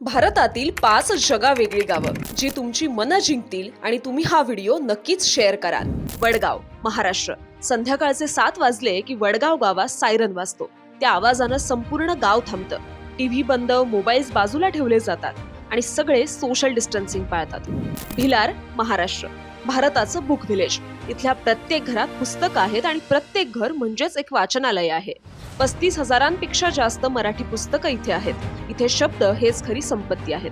भारतातील पाच जगावेगळी गावं जी तुमची मनं जिंकतील आणि तुम्ही हा व्हिडिओ नक्कीच शेअर कराल. वडगाव महाराष्ट्र. संध्याकाळचे सात वाजले की वडगाव गावात सायरन वाजतो. त्या आवाजानं संपूर्ण गाव थांबतं टीव्ही बंद मोबाईल्स बाजूला ठेवले जातात आणि सगळे सोशल डिस्टन्सिंग पाळतात. भिलार महाराष्ट्र. भारताचं बुक व्हिलेज इथल्या प्रत्येक घरात पुस्तकं आहेत आणि प्रत्येक घर म्हणजेच एक वाचनालय आहे. पस्तीस हजारांपेक्षा जास्त मराठी पुस्तकं इथे आहेत. इथे शब्द हेच खरी संपत्ती आहेत.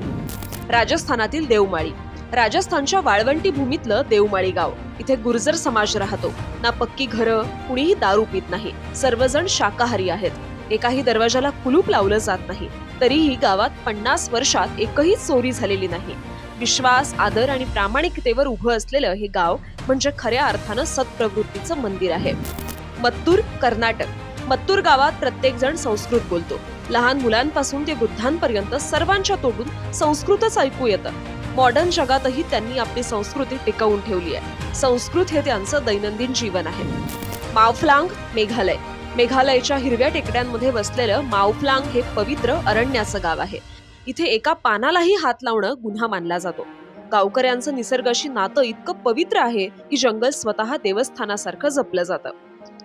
राजस्थानातील देवमाळी. राजस्थानच्या वाळवंटी भूमीतलं देवमाळी गाव. इथे गुर्जर समाज राहतो. ना पक्की घरं कुणीही दारू पित नाही. सर्वजण शाकाहारी आहेत. एकाही दरवाजाला कुलूप लावलं जात नाही. तरीही गावात पन्नास वर्षात एकही चोरी झालेली नाही. विश्वास आदर आणि प्रामाणिकतेवर उभं असलेलं हे गाव म्हणजे खऱ्या अर्थानं सत्प्रवृत्तीचं मंदिर आहे. मत्तूर कर्नाटक. मत्तूर गावात प्रत्येक जण संस्कृत बोलतो. लहान मुलांपासून ते वृद्धांपर्यंत सर्वांच्या तोडून संस्कृतच ऐकू येतं. मॉडर्न जगातही त्यांनी आपली संस्कृती टिकवून ठेवली आहे. संस्कृत हे त्यांचं दैनंदिन जीवन आहे. मावफ्लांग मेघालय. मेघालयच्या हिरव्या टेकड्यांमध्ये वसलेलं मावफ्लांग हे पवित्र अरण्याचं गाव आहे. इथे एका पानालाही हात लावणं गुन्हा मानला जातो. गावकऱ्यांचं निसर्गाशी नातं इतकं पवित्र आहे की जंगल स्वतः देवस्थानासारखं जपलं जातं.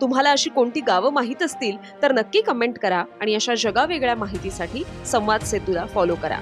तुम्हाला अशी कोणती गावं माहीत असतील तर नक्की कमेंट करा आणि अशा जगावेगळ्या माहितीसाठी संवाद सेतूला फॉलो करा.